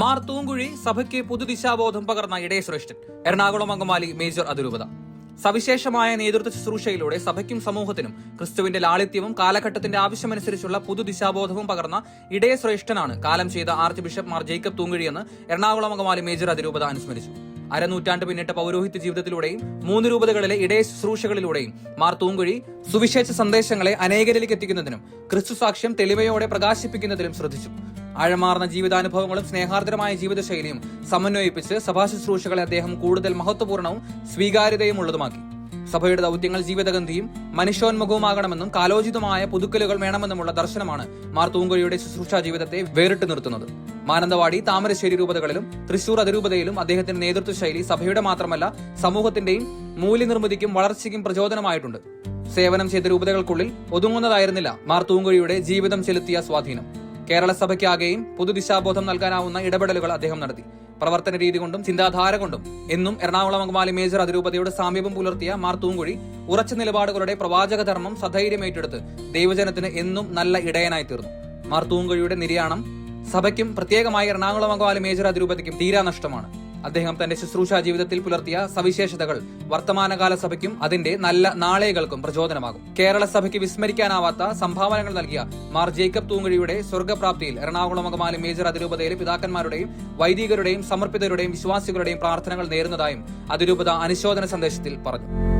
മാർ തൂങ്കുഴി സഭയ്ക്ക് പുതുദിശാബോധം പകർന്ന ഇടയ ശ്രേഷ്ഠൻ എറണാകുളം അങ്കമാലി മേജർ അതിരൂപത. സവിശേഷമായ നേതൃത്വ ശുശ്രൂഷയിലൂടെ സഭയ്ക്കും സമൂഹത്തിനും ക്രിസ്തുവിന്റെ ലാളിത്യവും കാലഘട്ടത്തിന്റെ ആവശ്യമനുസരിച്ചുള്ള പുതുദിശാബോധവും പകർന്ന ഇടയശ്രേഷ്ഠനാണ് കാലം ചെയ്ത ആർച്ച് ബിഷപ്പ് മാർ ജേക്കബ് തൂങ്കുഴിയെന്ന് എറണാകുളം അങ്കമാലി മേജർ അതിരൂപത അനുസ്മരിച്ചു. അരനൂറ്റാണ്ട് പിന്നിട്ട പൗരോഹിത്യ ജീവിതത്തിലൂടെയും മൂന്ന് രൂപതകളിലെ ഇടയ ശുശ്രൂഷകളിലൂടെയും മാർ തൂങ്കുഴി സുവിശേഷ സന്ദേശങ്ങളെ അനേകരിലേക്ക് എത്തിക്കുന്നതിനും ക്രിസ്തു സാക്ഷ്യം തെളിവയോടെ പ്രകാശിപ്പിക്കുന്നതിനും ശ്രദ്ധിച്ചു. ആഴമാർന്ന ജീവിതാനുഭവങ്ങളും സ്നേഹാർദ്രമായ ജീവിതശൈലിയും സമന്വയിപ്പിച്ച് സഭാ ശുശ്രൂഷകളെ അദ്ദേഹം കൂടുതൽ മഹത്വപൂർണവും സ്വീകാര്യതയും ഉള്ളതുമാക്കി സഭയുടെ ദൗത്യങ്ങൾ ജീവിതഗന്ധിയും മനുഷ്യോന്മുഖവുമാകണമെന്നും കാലോചിതമായ പുതുക്കലുകൾ വേണമെന്നുമുള്ള ദർശനമാണ് മാർ തൂങ്കുഴിയുടെ ശുശ്രൂഷാ ജീവിതത്തെ വേറിട്ട് നിർത്തുന്നത്. മാനന്തവാടി താമരശ്ശേരി രൂപതകളിലും തൃശൂർ അതിരൂപതയിലും അദ്ദേഹത്തിന്റെ നേതൃത്വ ശൈലി സഭയുടെ മാത്രമല്ല സമൂഹത്തിന്റെയും മൂല്യനിർമ്മിതിക്കും വളർച്ചയ്ക്കും പ്രചോദനമായിട്ടുണ്ട്. സേവനം ചെയ്ത രൂപതകൾക്കുള്ളിൽ ഒതുങ്ങുന്നതായിരുന്നില്ല മാർ ജീവിതം ചെലുത്തിയ സ്വാധീനം. കേരള സഭയ്ക്കാകെയും പുതുദിശാബോധം നൽകാനാവുന്ന ഇടപെടലുകൾ അദ്ദേഹം നടത്തി. പ്രവർത്തന രീതി കൊണ്ടും ചിന്താധാര കൊണ്ടും എന്നും എറണാകുളം അങ്കമാലി മേജർ അതിരൂപതയോട് സാമീപ്യം പുലർത്തിയ മാർ തൂങ്കുഴി ഉറച്ച നിലപാടുകളുടെ പ്രവാചക ധർമ്മം സധൈര്യം ഏറ്റെടുത്ത് ദൈവജനത്തിന് എന്നും നല്ല ഇടയനായി തീർന്നു മാർ തൂങ്കുഴിയുടെ നിര്യാണം സഭയ്ക്കും പ്രത്യേകമായി എറണാകുളം അങ്കമാലി മേജർ അതിരൂപതയ്ക്കും തീരാ നഷ്ടമാണ്. അദ്ദേഹം തന്റെ ശുശ്രൂഷാ ജീവിതത്തിൽ പുലർത്തിയ സവിശേഷതകൾ വർത്തമാനകാല സഭയ്ക്കും അതിന്റെ നല്ല നാളെകൾക്കും പ്രചോദനമാകും. കേരള സഭയ്ക്ക് വിസ്മരിക്കാനാവാത്ത സംഭാവനകൾ നൽകിയ മാർ ജേക്കബ് തൂങ്ങഴിയുടെ സ്വർഗപ്രാപ്തിയിൽ എറണാകുളം അകമാലി മേജർ അതിരൂപതയിലെ പിതാക്കന്മാരുടെയും വൈദികരുടെയും സമർപ്പിതരുടെയും വിശ്വാസികളുടെയും പ്രാർത്ഥനകൾ നേരുന്നതായും അതിരൂപത അനുശോചന സന്ദേശത്തിൽ പറഞ്ഞു.